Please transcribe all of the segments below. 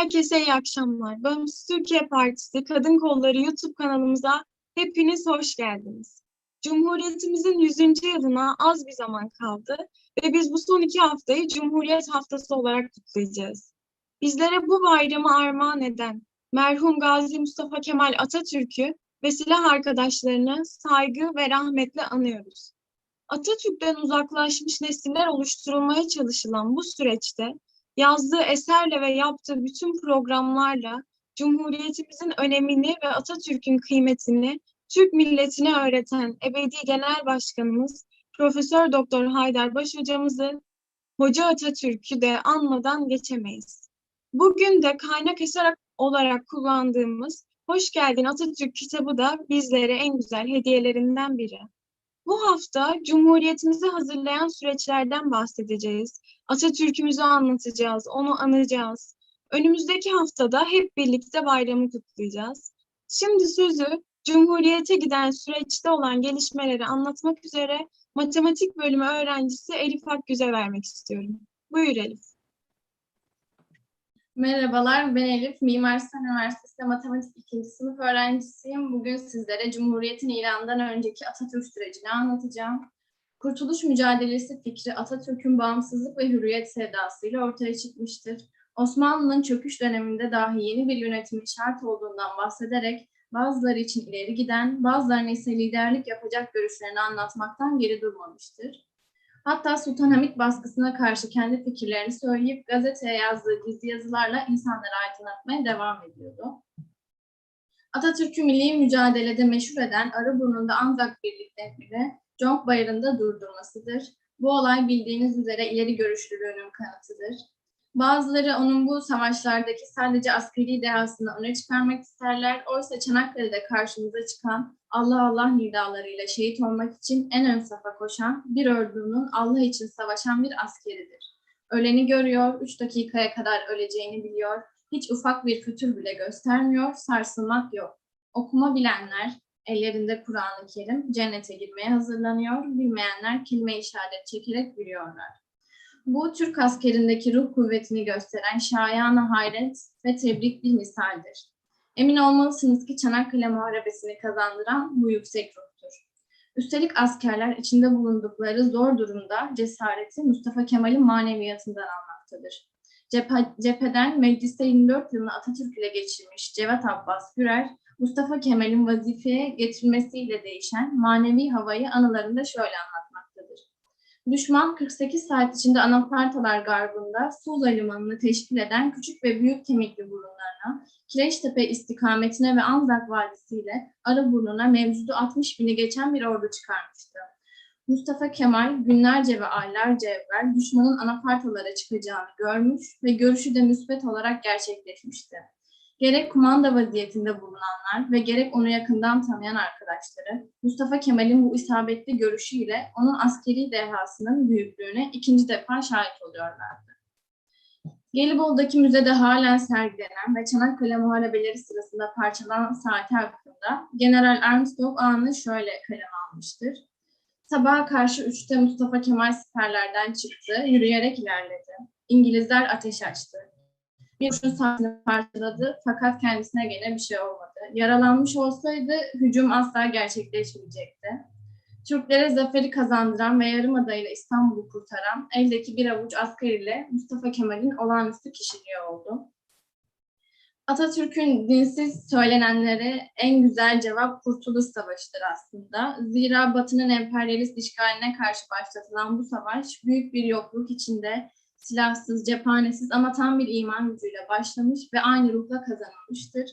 Herkese iyi akşamlar. Bağımsız Türkiye Partisi Kadın Kolları YouTube kanalımıza hepiniz hoş geldiniz. Cumhuriyetimizin 100. yılına az bir zaman kaldı ve biz bu son iki haftayı Cumhuriyet Haftası olarak kutlayacağız. Bizlere bu bayramı armağan eden merhum Gazi Mustafa Kemal Atatürk'ü ve silah arkadaşlarını saygı ve rahmetle anıyoruz. Atatürk'ten uzaklaşmış nesiller oluşturulmaya çalışılan bu süreçte yazdığı eserle ve yaptığı bütün programlarla Cumhuriyetimizin önemini ve Atatürk'ün kıymetini Türk milletine öğreten ebedi genel başkanımız Profesör Doktor Haydarbaş hocamızı Hoca Atatürk'ü de anmadan geçemeyiz. Bugün de kaynak eser olarak kullandığımız Hoş Geldin Atatürk kitabı da bizlere en güzel hediyelerinden biri. Bu hafta Cumhuriyetimizi hazırlayan süreçlerden bahsedeceğiz. Atatürk'ümüzü anlatacağız, onu anacağız. Önümüzdeki haftada hep birlikte bayramı kutlayacağız. Şimdi sözü Cumhuriyete giden süreçte olan gelişmeleri anlatmak üzere matematik bölümü öğrencisi Elif Akgüz'e vermek istiyorum. Buyur Elif. Merhabalar, ben Elif. Mimar Sinan Üniversitesi'nde matematik ikinci sınıf öğrencisiyim. Bugün sizlere Cumhuriyet'in ilanından önceki Atatürk sürecini anlatacağım. Kurtuluş mücadelesi fikri Atatürk'ün bağımsızlık ve hürriyet sevdasıyla ortaya çıkmıştır. Osmanlı'nın çöküş döneminde dahi yeni bir yönetimin şart olduğundan bahsederek bazıları için ileri giden, bazılarına ise liderlik yapacak görüşlerini anlatmaktan geri durmamıştır. Hatta Sultanahmet baskısına karşı kendi fikirlerini söyleyip gazeteye yazdığı gizli yazılarla insanları aydınlatmaya devam ediyordu. Atatürk'ü milli mücadelede meşhur eden Arıburnu'nda Anzak birlikleri Conk Bayırı'nda durdurmasıdır. Bu olay bildiğiniz üzere ileri görüşlülüğünün kanıtıdır. Bazıları onun bu savaşlardaki sadece askeri dehasını öne çıkarmak isterler. Oysa Çanakkale'de karşımıza çıkan Allah Allah nidalarıyla şehit olmak için en ön safa koşan bir ordunun Allah için savaşan bir askeridir. Öleni görüyor, üç dakikaya kadar öleceğini biliyor, hiç ufak bir fütür bile göstermiyor, sarsılmak yok. Okuma bilenler, ellerinde Kur'an-ı Kerim, cennete girmeye hazırlanıyor, bilmeyenler kelime işaret çekerek gülüyorlar. Bu Türk askerindeki ruh kuvvetini gösteren şayana hayret ve tebrik bir misaldir. Emin olmalısınız ki Çanakkale Muharebesi'ni kazandıran bu yüksek ruhtur. Üstelik askerler içinde bulundukları zor durumda cesareti Mustafa Kemal'in maneviyatından almaktadır. Cephe, cepheden mecliste 24 yılını Atatürk ile geçirmiş Cevat Abbas Gürer, Mustafa Kemal'in vazifeye getirilmesiyle değişen manevi havayı anılarında şöyle anlatmaktadır. Düşman 48 saat içinde Anafartalar Garbı'nda Suzla Limanı'nı teşkil eden küçük ve büyük kemikli burunlarına, Kireçtepe istikametine ve Anzak Vadisi ile Arıburnu'na mevcudu 60 bini geçen bir ordu çıkarmıştı. Mustafa Kemal günlerce ve aylarca evvel düşmanın anafartalara çıkacağını görmüş ve görüşü de müsbet olarak gerçekleşmişti. Gerek kumanda vaziyetinde bulunanlar ve gerek onu yakından tanıyan arkadaşları Mustafa Kemal'in bu isabetli görüşüyle onun askeri dehasının büyüklüğüne ikinci defa şahit oluyorlardı. Gelibolu'daki müzede halen sergilenen ve Çanakkale Muharebeleri sırasında parçalanan saati hakkında General Armstrong anı şöyle kaleme almıştır. Sabaha karşı üçte Mustafa Kemal siperlerden çıktı, yürüyerek ilerledi. İngilizler ateş açtı. Bir kurşun saatini parçaladı fakat kendisine gene bir şey olmadı. Yaralanmış olsaydı hücum asla gerçekleşmeyecekti. Türklere zaferi kazandıran ve Yarımada'yla İstanbul'u kurtaran eldeki bir avuç asker ile Mustafa Kemal'in olağanüstü kişiliği oldu. Atatürk'ün dinsiz söylenenlere en güzel cevap Kurtuluş Savaşı'dır aslında. Zira Batı'nın emperyalist işgaline karşı başlatılan bu savaş büyük bir yokluk içinde silahsız, cephanesiz ama tam bir iman gücüyle başlamış ve aynı ruhla kazanılmıştır.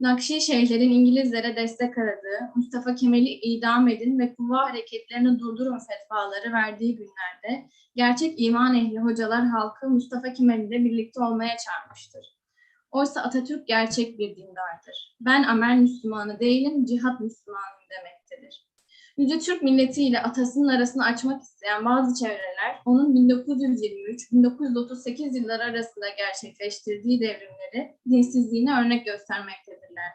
Nakşi şeyhlerin İngilizlere destek aradığı, Mustafa Kemal'i idam edin ve kuvva hareketlerini durdurun fetvaları verdiği günlerde gerçek iman ehli hocalar halkı Mustafa Kemal ile birlikte olmaya çağırmıştır. Oysa Atatürk gerçek bir dindardır. Ben amel Müslümanı değilim, cihat Müslümanıyım demektedir. Yüce Türk milleti ile atasının arasını açmak isteyen bazı çevreler onun 1923-1938 yılları arasında gerçekleştirdiği devrimleri dinsizliğine örnek göstermektedirler.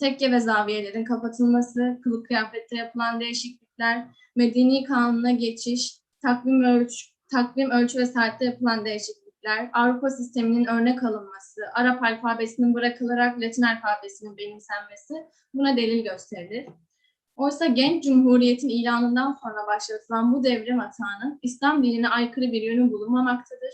Tekke ve zaviyelerin kapatılması, kılık kıyafette yapılan değişiklikler, medeni kanuna geçiş, takvim ölçü, takvim ölçü ve saatte yapılan değişiklikler Avrupa sisteminin örnek alınması, Arap alfabesinin bırakılarak Latin alfabesinin benimsenmesi buna delil gösterilir. Oysa genç cumhuriyetin ilanından sonra başlatılan bu devrim atağının İslam dinine aykırı bir yönü bulunmamaktadır.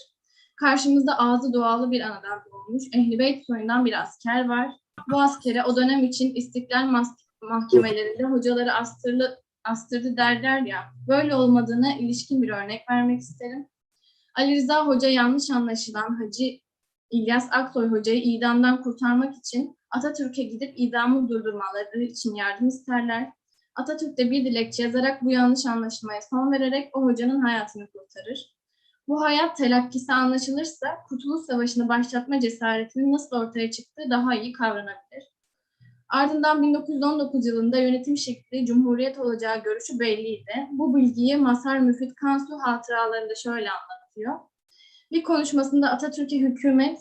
Karşımızda ağzı doğalı bir anadan doğmuş, Ehl-i Beyt soyundan bir asker var. Bu askere o dönem için istiklal mahkemelerinde hocaları astırlı, astırdı derler ya, böyle olmadığına ilişkin bir örnek vermek isterim. Ali Rıza Hoca yanlış anlaşılan Hacı İlyas Aksoy Hoca'yı idamdan kurtarmak için Atatürk'e gidip idamı durdurmaları için yardım isterler. Atatürk de bir dilekçe yazarak bu yanlış anlaşılmaya son vererek o hocanın hayatını kurtarır. Bu hayat telakkisi anlaşılırsa Kurtuluş Savaşı'nı başlatma cesaretinin nasıl ortaya çıktığı daha iyi kavranabilir. Ardından 1919 yılında yönetim şekli Cumhuriyet olacağı görüşü belliydi. Bu bilgiyi Mazhar Müfit Kansu hatıralarında şöyle anlatıyor. Bir konuşmasında Atatürk'e hükümet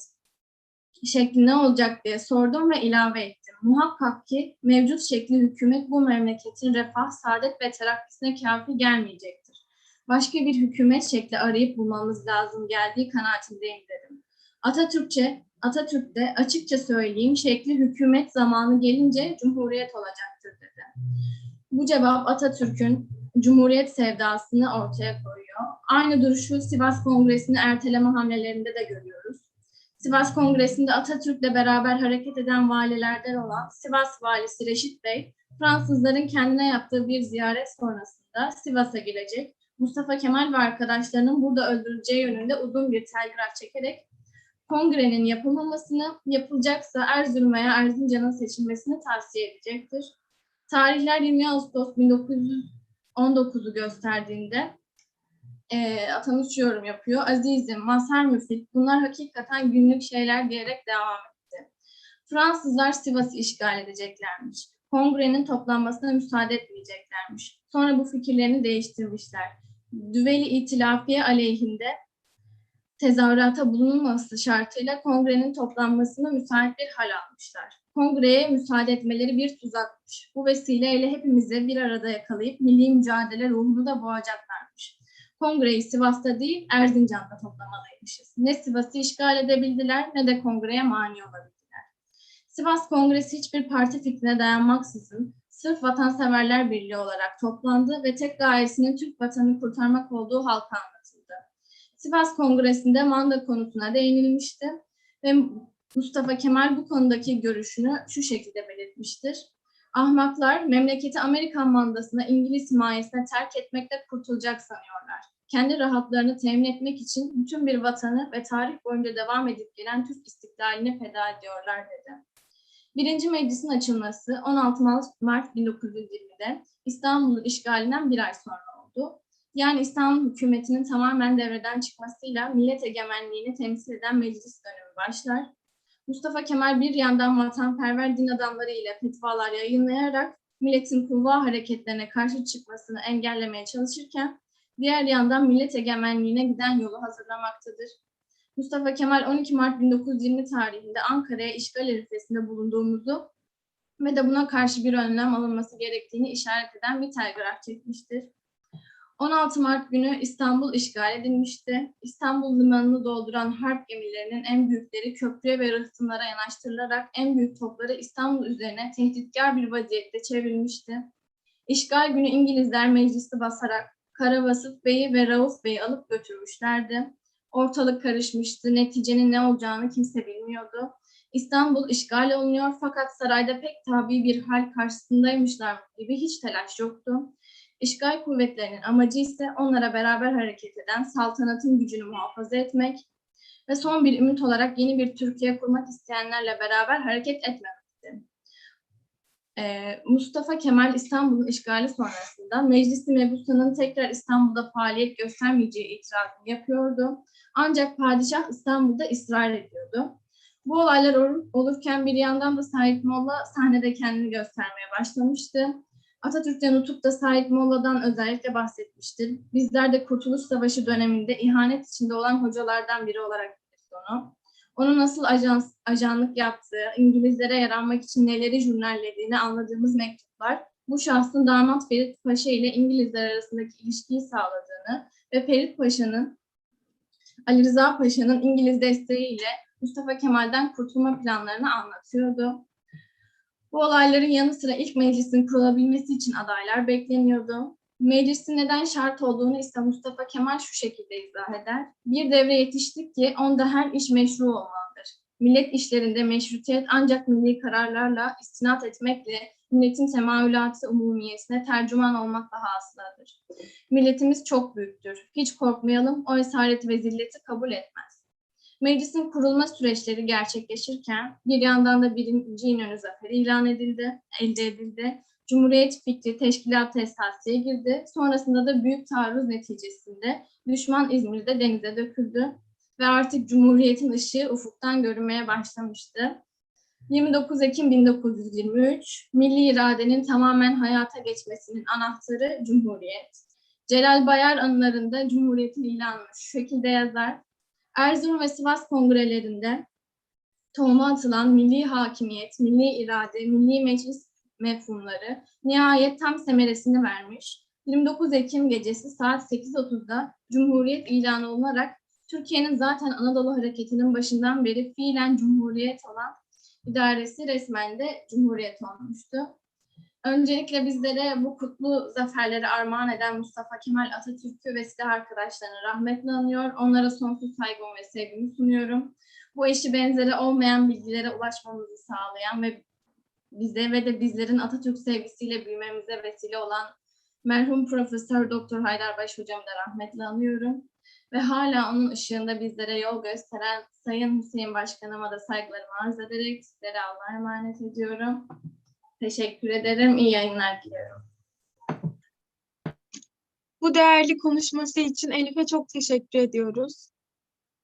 şekli ne olacak diye sordum ve ilave ettim. Muhakkak ki mevcut şekli hükümet bu memleketin refah, saadet ve terakkisine kafi gelmeyecektir. Başka bir hükümet şekli arayıp bulmamız lazım geldiği kanaatindeyim dedim. Atatürkçe, Atatürk'te açıkça söyleyeyim şekli hükümet zamanı gelince cumhuriyet olacaktır dedi. Bu cevap Atatürk'ün cumhuriyet sevdasını ortaya koyuyor. Aynı duruşu Sivas Kongresi'ni erteleme hamlelerinde de görüyoruz. Sivas Kongresi'nde Atatürk'le beraber hareket eden valilerden olan Sivas valisi Reşit Bey, Fransızların kendine yaptığı bir ziyaret sonrasında Sivas'a gelecek, Mustafa Kemal ve arkadaşlarının burada öldürüleceği yönünde uzun bir telgraf çekerek kongrenin yapılmamasını, yapılacaksa Erzurum veya Erzincan'ın seçilmesini tavsiye edecektir. Tarihler 20 Ağustos 1919'u gösterdiğinde e, Atanış yorum yapıyor. Azizim, Mazhar Müfit bunlar hakikaten günlük şeyler diyerek devam etti. Fransızlar Sivas'ı işgal edeceklermiş. Kongrenin toplanmasına müsaade etmeyeceklermiş. Sonra bu fikirlerini değiştirmişler. Düveli İtilafiye aleyhinde tezahürata bulunulması şartıyla kongrenin toplanmasına müsait bir hal almışlar. Kongreye müsaade etmeleri bir tuzakmış. Bu vesileyle hepimizi bir arada yakalayıp milli mücadele ruhunu da boğacaklarmış. Kongreyi Sivas'ta değil Erzincan'da toplamalıymışız. Ne Sivas'ı işgal edebildiler ne de kongreye mani olabildiler. Sivas Kongresi hiçbir parti fikrine dayanmaksızın sırf vatanseverler birliği olarak toplandı ve tek gayesinin Türk vatanını kurtarmak olduğu halka anlatıldı. Sivas Kongresi'nde manda konusuna değinilmişti ve Mustafa Kemal bu konudaki görüşünü şu şekilde belirtmiştir. Ahmaklar memleketi Amerikan mandasına İngiliz himayesine terk etmekte kurtulacak sanıyorlar. Kendi rahatlarını temin etmek için bütün bir vatanı ve tarih boyunca devam edip gelen Türk istiklalini feda ediyorlar dedi. Birinci meclisin açılması 16 Mart 1920'de İstanbul'un işgalinden bir ay sonra oldu. Yani İstanbul hükümetinin tamamen devreden çıkmasıyla millet egemenliğini temsil eden meclis dönemi başlar. Mustafa Kemal bir yandan vatanperver din adamları ile fetvalar yayınlayarak milletin kulva hareketlerine karşı çıkmasını engellemeye çalışırken diğer yandan millet egemenliğine giden yolu hazırlamaktadır. Mustafa Kemal 12 Mart 1920 tarihinde Ankara'ya işgal arifesinde bulunduğumuzu ve de buna karşı bir önlem alınması gerektiğini işaret eden bir telgraf çekmiştir. 16 Mart günü İstanbul işgal edilmişti. İstanbul limanını dolduran harp gemilerinin en büyükleri köprüye ve rıhtımlara yanaştırılarak en büyük topları İstanbul üzerine tehditkar bir vaziyette çevrilmişti. İşgal günü İngilizler meclisi basarak Karabasıf Bey'i ve Rauf Bey'i alıp götürmüşlerdi. Ortalık karışmıştı. Neticenin ne olacağını kimse bilmiyordu. İstanbul işgal olunuyor fakat sarayda pek tabi bir hal karşısındaymışlar gibi hiç telaş yoktu. İşgal kuvvetlerinin amacı ise onlara beraber hareket eden saltanatın gücünü muhafaza etmek ve son bir ümit olarak yeni bir Türkiye kurmak isteyenlerle beraber hareket etmemekti. Ee, Mustafa Kemal İstanbul'un işgali sonrasında Meclis-i Mebusan'ın tekrar İstanbul'da faaliyet göstermeyeceği itirazını yapıyordu. Ancak padişah İstanbul'da ısrar ediyordu. Bu olaylar ol- olurken bir yandan da Said Molla sahnede kendini göstermeye başlamıştı. Atatürk'ten nutuk da Said Molla'dan özellikle bahsetmiştir. Bizler de Kurtuluş Savaşı döneminde ihanet içinde olan hocalardan biri olarak biliriz onu. Onun nasıl ajans, ajanlık yaptığı, İngilizlere yaranmak için neleri jurnallediğini anladığımız mektuplar, bu şahsın damat Ferit Paşa ile İngilizler arasındaki ilişkiyi sağladığını ve Ferit Paşa'nın Ali Rıza Paşa'nın İngiliz desteğiyle Mustafa Kemal'den kurtulma planlarını anlatıyordu. Bu olayların yanı sıra ilk meclisin kurulabilmesi için adaylar bekleniyordu. Meclisin neden şart olduğunu ise Mustafa Kemal şu şekilde izah eder. Bir devre yetiştik ki onda her iş meşru olmalıdır. Millet işlerinde meşrutiyet ancak milli kararlarla istinat etmekle milletin temayülatı umumiyesine tercüman olmakla hasıladır. Milletimiz çok büyüktür. Hiç korkmayalım, o esaret ve zilleti kabul etmez. Meclisin kurulma süreçleri gerçekleşirken bir yandan da birinci İnönü zaferi ilan edildi, elde edildi. Cumhuriyet fikri teşkilat esasiye girdi. Sonrasında da büyük taarruz neticesinde düşman İzmir'de denize döküldü ve artık Cumhuriyet'in ışığı ufuktan görünmeye başlamıştı. 29 Ekim 1923, milli iradenin tamamen hayata geçmesinin anahtarı Cumhuriyet. Celal Bayar anılarında Cumhuriyet'in ilanı şu şekilde yazar. Erzurum ve Sivas kongrelerinde tohuma atılan milli hakimiyet, milli irade, milli meclis mefhumları nihayet tam semeresini vermiş. 29 Ekim gecesi saat 8.30'da Cumhuriyet ilanı olunarak Türkiye'nin zaten Anadolu Hareketi'nin başından beri fiilen Cumhuriyet olan idaresi resmen de Cumhuriyet olmuştu. Öncelikle bizlere bu kutlu zaferleri armağan eden Mustafa Kemal Atatürk'ü ve silah arkadaşlarını rahmetle anıyor. Onlara sonsuz saygımı ve sevgimi sunuyorum. Bu eşi benzeri olmayan bilgilere ulaşmamızı sağlayan ve bize ve de bizlerin Atatürk sevgisiyle büyümemize vesile olan merhum Profesör Doktor Haydarbaş hocamı da rahmetle anıyorum. Ve hala onun ışığında bizlere yol gösteren Sayın Hüseyin Başkanıma da saygılarımı arz ederek sizlere Allah'a emanet ediyorum. Teşekkür ederim. İyi yayınlar diliyorum. Bu değerli konuşması için Elif'e çok teşekkür ediyoruz.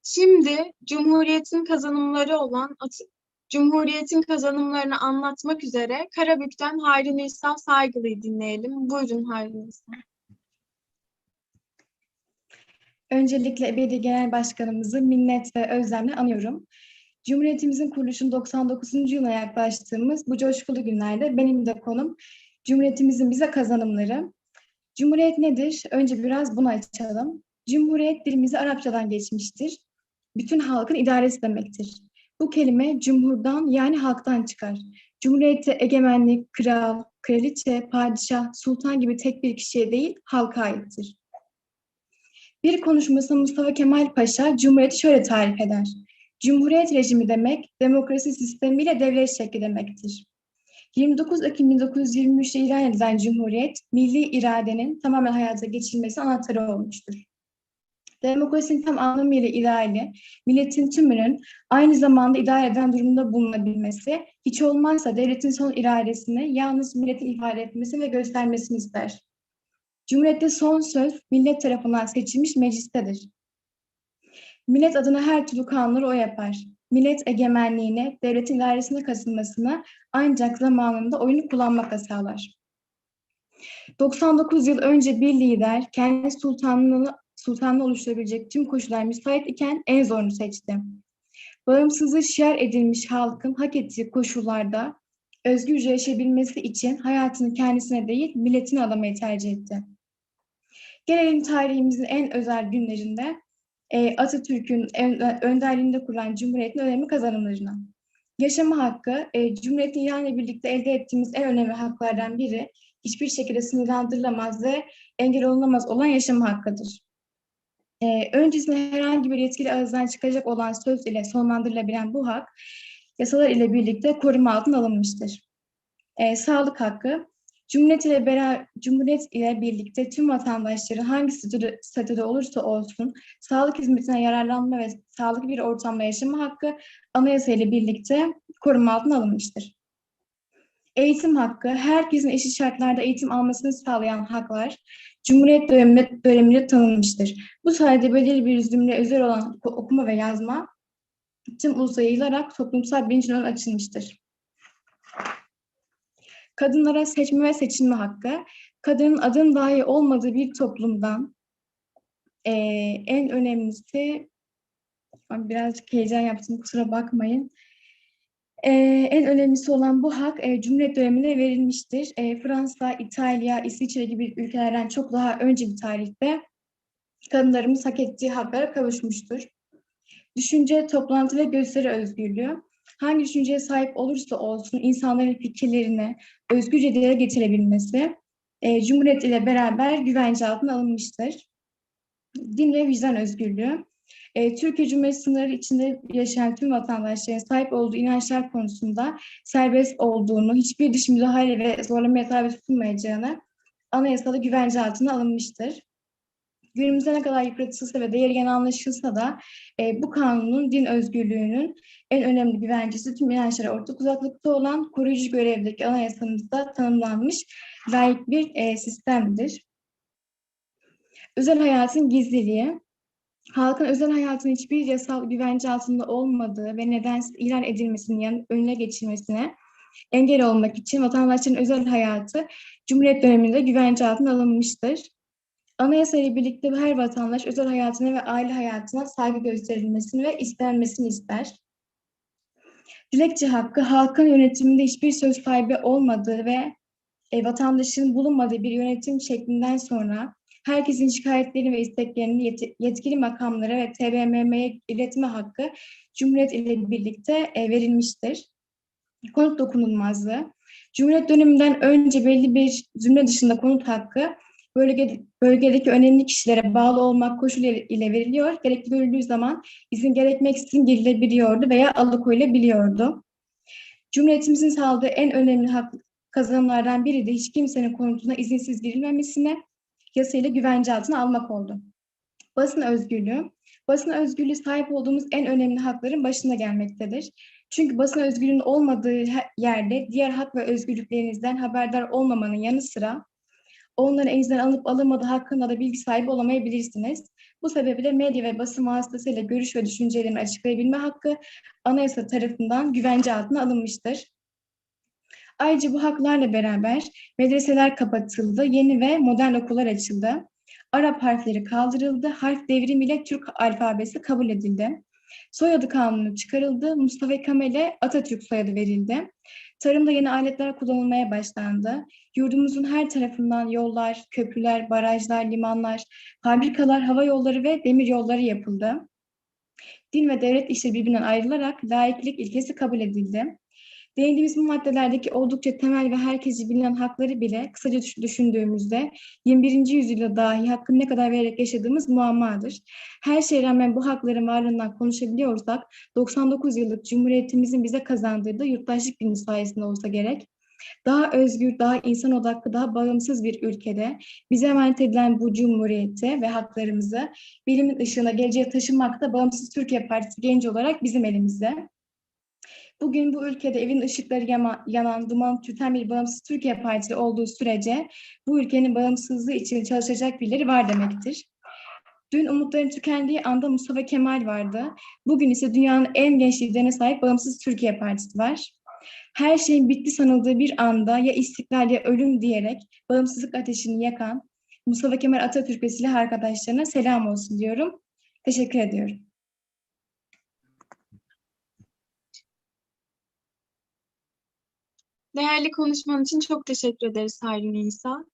Şimdi Cumhuriyet'in kazanımları olan Cumhuriyet'in kazanımlarını anlatmak üzere Karabük'ten Hayri Nisa Saygılı'yı dinleyelim. Buyurun Hayri Nisa. Öncelikle Ebedi Genel Başkanımızı minnet ve özlemle anıyorum. Cumhuriyetimizin kuruluşunun 99. yılına yaklaştığımız bu coşkulu günlerde benim de konum Cumhuriyetimizin bize kazanımları. Cumhuriyet nedir? Önce biraz bunu açalım. Cumhuriyet dilimize Arapçadan geçmiştir. Bütün halkın idaresi demektir. Bu kelime cumhurdan yani halktan çıkar. Cumhuriyette egemenlik, kral, kraliçe, padişah, sultan gibi tek bir kişiye değil halka aittir. Bir konuşmasında Mustafa Kemal Paşa Cumhuriyeti şöyle tarif eder. Cumhuriyet rejimi demek, demokrasi sistemiyle devlet şekli demektir. 29 Ekim 1923'te ilan edilen Cumhuriyet, milli iradenin tamamen hayata geçirilmesi anahtarı olmuştur. Demokrasinin tam anlamıyla ideali, milletin tümünün aynı zamanda idare eden durumda bulunabilmesi, hiç olmazsa devletin son iradesini yalnız milletin ifade etmesi ve göstermesini ister. Cumhuriyette son söz millet tarafından seçilmiş meclistedir. Millet adına her türlü kanunları o yapar. Millet egemenliğine, devletin idaresine katılmasına ancak zamanında oyunu kullanmakla sağlar. 99 yıl önce bir lider kendi sultanlığını, sultanlığı oluşturabilecek tüm koşullar müsait iken en zorunu seçti. Bağımsızlığı şiar edilmiş halkın hak ettiği koşullarda özgürce yaşayabilmesi için hayatını kendisine değil milletine adamayı tercih etti. Gelelim tarihimizin en özel günlerinde e, Atatürk'ün ön- önderliğinde kurulan Cumhuriyet'in önemli kazanımlarına. Yaşama hakkı, e, Cumhuriyet'in ilanla birlikte elde ettiğimiz en önemli haklardan biri, hiçbir şekilde sınırlandırılamaz ve engel olunamaz olan yaşama hakkıdır. E, öncesinde herhangi bir yetkili ağızdan çıkacak olan söz ile sonlandırılabilen bu hak, yasalar ile birlikte koruma altına alınmıştır. E, sağlık hakkı, Cumhuriyet ile, beraber, Cumhuriyet ile birlikte tüm vatandaşların hangi statüde, olursa olsun sağlık hizmetine yararlanma ve sağlıklı bir ortamda yaşama hakkı anayasa ile birlikte koruma altına alınmıştır. Eğitim hakkı, herkesin eşit şartlarda eğitim almasını sağlayan haklar, Cumhuriyet döneminde, döneminde tanınmıştır. Bu sayede belirli bir zümre özel olan oku- okuma ve yazma tüm ulusa yayılarak toplumsal bilincin açılmıştır. Kadınlara seçme ve seçilme hakkı, kadının adım dahi olmadığı bir toplumdan eee, en önemlisi, birazcık heyecan yaptım kusura bakmayın. Eee, en önemlisi olan bu hak eee, Cumhuriyet döneminde verilmiştir. Eee, Fransa, İtalya, İsviçre gibi ülkelerden çok daha önce bir tarihte kadınlarımız hak ettiği haklara kavuşmuştur. Düşünce, toplantı ve gösteri özgürlüğü. Hangi düşünceye sahip olursa olsun insanların fikirlerini özgürce dile getirebilmesi e, Cumhuriyet ile beraber güvence altına alınmıştır. Din ve vicdan özgürlüğü. E, Türkiye Cumhuriyeti sınırları içinde yaşayan tüm vatandaşların sahip olduğu inançlar konusunda serbest olduğunu, hiçbir dış müdahale ve zorlamaya tabi tutulmayacağını anayasada güvence altına alınmıştır. Günümüzde ne kadar yıpratılsa ve değeri gene anlaşılsa da e, bu kanunun din özgürlüğünün en önemli güvencesi tüm inançlara ortak uzaklıkta olan koruyucu görevdeki anayasamızda tanımlanmış layık bir e, sistemdir. Özel hayatın gizliliği, halkın özel hayatın hiçbir yasal güvence altında olmadığı ve nedensiz ilan edilmesinin önüne geçilmesine engel olmak için vatandaşların özel hayatı Cumhuriyet döneminde güvence altına alınmıştır. Anayasa ile birlikte her vatandaş özel hayatına ve aile hayatına saygı gösterilmesini ve istenmesini ister. Dilekçe hakkı halkın yönetiminde hiçbir söz sahibi olmadığı ve e, vatandaşın bulunmadığı bir yönetim şeklinden sonra herkesin şikayetlerini ve isteklerini yet- yetkili makamlara ve TBMM'ye iletme hakkı Cumhuriyet ile birlikte e, verilmiştir. Konut dokunulmazlığı. Cumhuriyet döneminden önce belli bir zümre dışında konut hakkı bölge, bölgedeki önemli kişilere bağlı olmak koşulu ile veriliyor. Gerekli görüldüğü zaman izin gerekmeksizin girilebiliyordu veya alıkoyulabiliyordu. Cumhuriyetimizin sağladığı en önemli hak kazanımlardan biri de hiç kimsenin konutuna izinsiz girilmemesine yasayla güvence altına almak oldu. Basın özgürlüğü. Basın özgürlüğü sahip olduğumuz en önemli hakların başında gelmektedir. Çünkü basın özgürlüğünün olmadığı yerde diğer hak ve özgürlüklerinizden haberdar olmamanın yanı sıra onların elinizden alınıp alınmadığı hakkında da bilgi sahibi olamayabilirsiniz. Bu sebeple medya ve basın vasıtasıyla görüş ve düşüncelerini açıklayabilme hakkı anayasa tarafından güvence altına alınmıştır. Ayrıca bu haklarla beraber medreseler kapatıldı, yeni ve modern okullar açıldı. Arap harfleri kaldırıldı, harf devrimiyle Türk alfabesi kabul edildi. Soyadı kanunu çıkarıldı, Mustafa Kemal'e Atatürk soyadı verildi. Tarımda yeni aletler kullanılmaya başlandı. Yurdumuzun her tarafından yollar, köprüler, barajlar, limanlar, fabrikalar, hava yolları ve demir yolları yapıldı. Din ve devlet işleri birbirinden ayrılarak laiklik ilkesi kabul edildi. Değindiğimiz bu maddelerdeki oldukça temel ve herkesi bilinen hakları bile kısaca düş- düşündüğümüzde 21. yüzyılda dahi hakkını ne kadar vererek yaşadığımız muammadır. Her şeye rağmen bu hakların varlığından konuşabiliyorsak 99 yıllık Cumhuriyetimizin bize kazandırdığı yurttaşlık bilinci sayesinde olsa gerek. Daha özgür, daha insan odaklı, daha bağımsız bir ülkede bize emanet edilen bu cumhuriyeti ve haklarımızı bilimin ışığına geleceğe taşımakta Bağımsız Türkiye Partisi genç olarak bizim elimizde. Bugün bu ülkede evin ışıkları yama- yanan, duman tüten bir bağımsız Türkiye Partisi olduğu sürece bu ülkenin bağımsızlığı için çalışacak birileri var demektir. Dün umutların tükendiği anda Mustafa Kemal vardı. Bugün ise dünyanın en genç liderine sahip Bağımsız Türkiye Partisi var. Her şeyin bitti sanıldığı bir anda ya istiklal ya ölüm diyerek bağımsızlık ateşini yakan Mustafa Kemal Atatürk ve silah arkadaşlarına selam olsun diyorum. Teşekkür ediyorum. Değerli konuşman için çok teşekkür ederiz Hayri Nisa.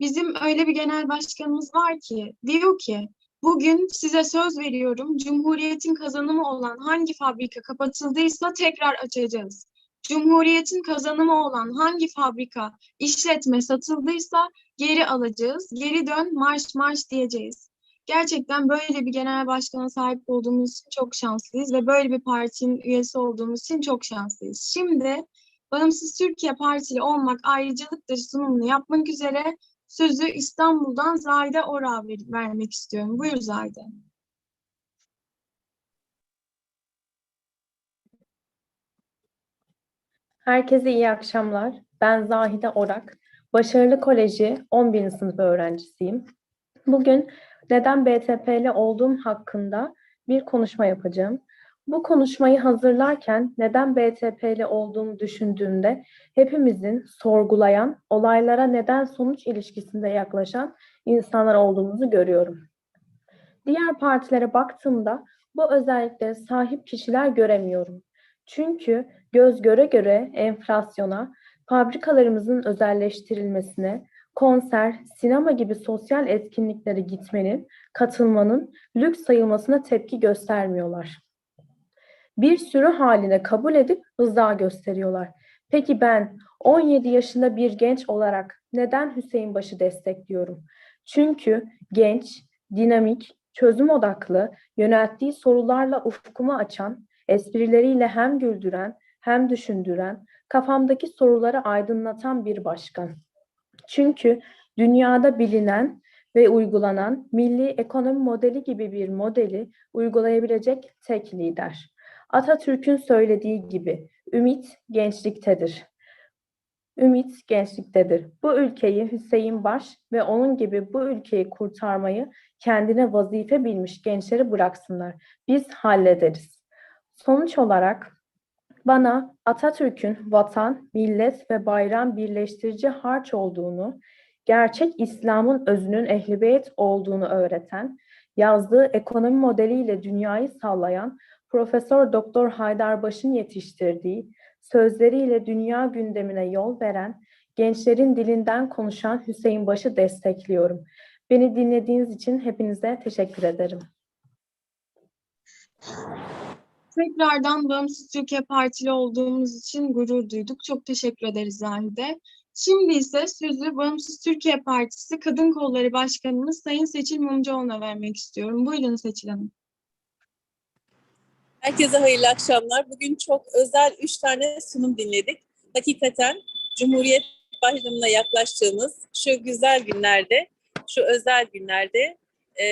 Bizim öyle bir genel başkanımız var ki diyor ki bugün size söz veriyorum Cumhuriyetin kazanımı olan hangi fabrika kapatıldıysa tekrar açacağız. Cumhuriyetin kazanımı olan hangi fabrika, işletme satıldıysa geri alacağız. Geri dön marş marş diyeceğiz. Gerçekten böyle bir genel başkana sahip olduğumuz için çok şanslıyız ve böyle bir partinin üyesi olduğumuz için çok şanslıyız. Şimdi Bağımsız Türkiye Partili olmak ayrıcalıktır sunumunu yapmak üzere sözü İstanbul'dan Zahide Orak'a ver- vermek istiyorum. Buyur Zahide. Herkese iyi akşamlar. Ben Zahide Orak. Başarılı Koleji 11. sınıf öğrencisiyim. Bugün neden BTP'li olduğum hakkında bir konuşma yapacağım. Bu konuşmayı hazırlarken neden BTP'li olduğumu düşündüğümde hepimizin sorgulayan, olaylara neden sonuç ilişkisinde yaklaşan insanlar olduğumuzu görüyorum. Diğer partilere baktığımda bu özelliklere sahip kişiler göremiyorum. Çünkü göz göre göre enflasyona, fabrikalarımızın özelleştirilmesine, konser, sinema gibi sosyal etkinliklere gitmenin, katılmanın lüks sayılmasına tepki göstermiyorlar. Bir sürü haline kabul edip rıza gösteriyorlar. Peki ben 17 yaşında bir genç olarak neden Hüseyinbaş'ı destekliyorum? Çünkü genç, dinamik, çözüm odaklı, yönelttiği sorularla ufkumu açan, esprileriyle hem güldüren hem düşündüren, kafamdaki soruları aydınlatan bir başkan. Çünkü dünyada bilinen ve uygulanan milli ekonomi modeli gibi bir modeli uygulayabilecek tek lider. Atatürk'ün söylediği gibi ümit gençliktedir. Ümit gençliktedir. Bu ülkeyi Hüseyin Baş ve onun gibi bu ülkeyi kurtarmayı kendine vazife bilmiş gençleri bıraksınlar. Biz hallederiz. Sonuç olarak bana Atatürk'ün vatan, millet ve bayram birleştirici harç olduğunu, gerçek İslam'ın özünün ehlibeyt olduğunu öğreten, yazdığı ekonomi modeliyle dünyayı sallayan Profesör Doktor Haydarbaş'ın yetiştirdiği, sözleriyle dünya gündemine yol veren, gençlerin dilinden konuşan Hüseyin Baş'ı destekliyorum. Beni dinlediğiniz için hepinize teşekkür ederim. Tekrardan Bağımsız Türkiye Partili olduğumuz için gurur duyduk. Çok teşekkür ederiz Zahide. Şimdi ise sözü Bağımsız Türkiye Partisi Kadın Kolları Başkanımız Sayın Seçil Mumcuoğlu'na vermek istiyorum. Buyurun Seçil Hanım. Herkese hayırlı akşamlar. Bugün çok özel üç tane sunum dinledik. Hakikaten Cumhuriyet Bayramı'na yaklaştığımız şu güzel günlerde, şu özel günlerde e,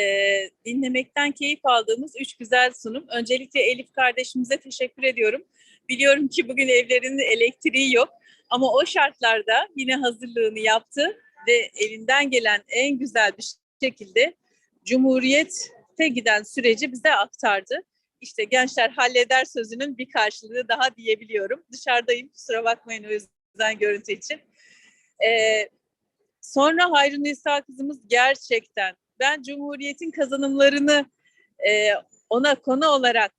dinlemekten keyif aldığımız üç güzel sunum. Öncelikle Elif kardeşimize teşekkür ediyorum. Biliyorum ki bugün evlerinin elektriği yok ama o şartlarda yine hazırlığını yaptı ve elinden gelen en güzel bir şekilde Cumhuriyet'e giden süreci bize aktardı işte gençler halleder sözünün bir karşılığı daha diyebiliyorum. Dışarıdayım kusura bakmayın o yüzden görüntü için. Ee, sonra Hayrun Nisa kızımız gerçekten ben Cumhuriyet'in kazanımlarını e, ona konu olarak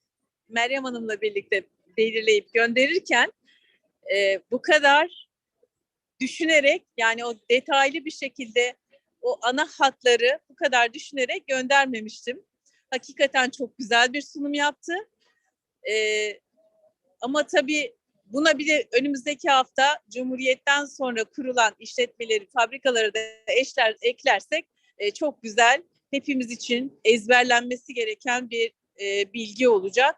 Meryem Hanım'la birlikte belirleyip gönderirken e, bu kadar düşünerek yani o detaylı bir şekilde o ana hatları bu kadar düşünerek göndermemiştim. Hakikaten çok güzel bir sunum yaptı. Ee, ama tabii buna bir de önümüzdeki hafta Cumhuriyet'ten sonra kurulan işletmeleri, fabrikaları da eşler, eklersek e, çok güzel, hepimiz için ezberlenmesi gereken bir e, bilgi olacak.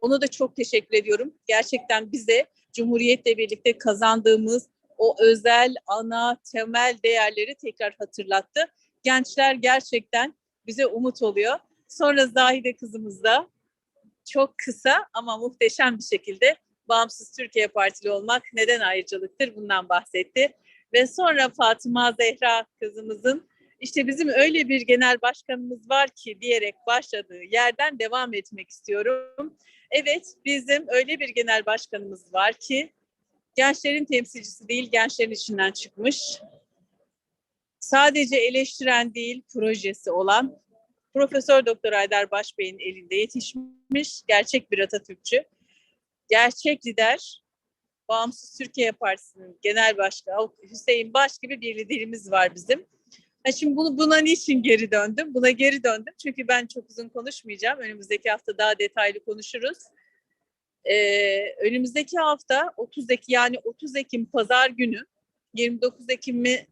Ona da çok teşekkür ediyorum. Gerçekten bize Cumhuriyet'le birlikte kazandığımız o özel, ana, temel değerleri tekrar hatırlattı. Gençler gerçekten bize umut oluyor. Sonra Zahide kızımız da çok kısa ama muhteşem bir şekilde Bağımsız Türkiye Partili olmak neden ayrıcalıktır bundan bahsetti. Ve sonra Fatıma Zehra kızımızın işte bizim öyle bir genel başkanımız var ki diyerek başladığı yerden devam etmek istiyorum. Evet bizim öyle bir genel başkanımız var ki gençlerin temsilcisi değil gençlerin içinden çıkmış. Sadece eleştiren değil projesi olan Profesör Doktor Aydar Başbey'in elinde yetişmiş gerçek bir Atatürkçü. Gerçek lider Bağımsız Türkiye Partisi'nin genel başkanı Hüseyin Baş gibi bir liderimiz var bizim. Ha şimdi bunu buna niçin geri döndüm? Buna geri döndüm çünkü ben çok uzun konuşmayacağım. Önümüzdeki hafta daha detaylı konuşuruz. Ee, önümüzdeki hafta 30 Ekim yani 30 Ekim Pazar günü 29 Ekim'i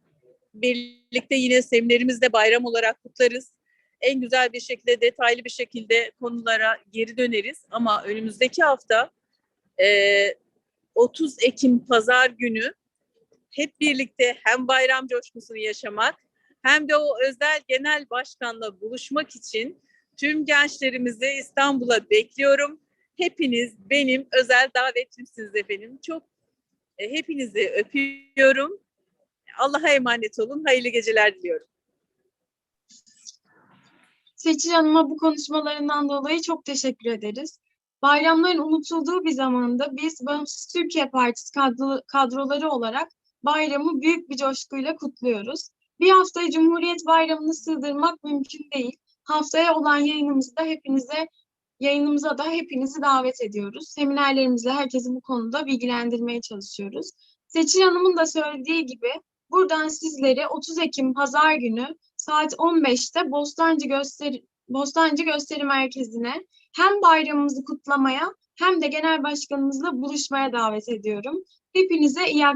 birlikte yine seminerimizde bayram olarak kutlarız en güzel bir şekilde, detaylı bir şekilde konulara geri döneriz. Ama önümüzdeki hafta e, 30 Ekim Pazar günü hep birlikte hem bayram coşkusunu yaşamak hem de o özel genel başkanla buluşmak için tüm gençlerimizi İstanbul'a bekliyorum. Hepiniz benim özel davetlimsiniz efendim. Çok e, hepinizi öpüyorum. Allah'a emanet olun. Hayırlı geceler diliyorum. Seçil Hanım'a bu konuşmalarından dolayı çok teşekkür ederiz. Bayramların unutulduğu bir zamanda biz Bağımsız Türkiye Partisi kadro, kadroları olarak bayramı büyük bir coşkuyla kutluyoruz. Bir haftaya Cumhuriyet Bayramı'nı sığdırmak mümkün değil. Haftaya olan yayınımızda hepinize yayınımıza da hepinizi davet ediyoruz. Seminerlerimizle herkesi bu konuda bilgilendirmeye çalışıyoruz. Seçil Hanım'ın da söylediği gibi Buradan sizleri 30 Ekim Pazar günü saat 15'te Bostancı Gösteri Bostancı Gösteri Merkezi'ne hem bayramımızı kutlamaya hem de genel başkanımızla buluşmaya davet ediyorum. Hepinize iyi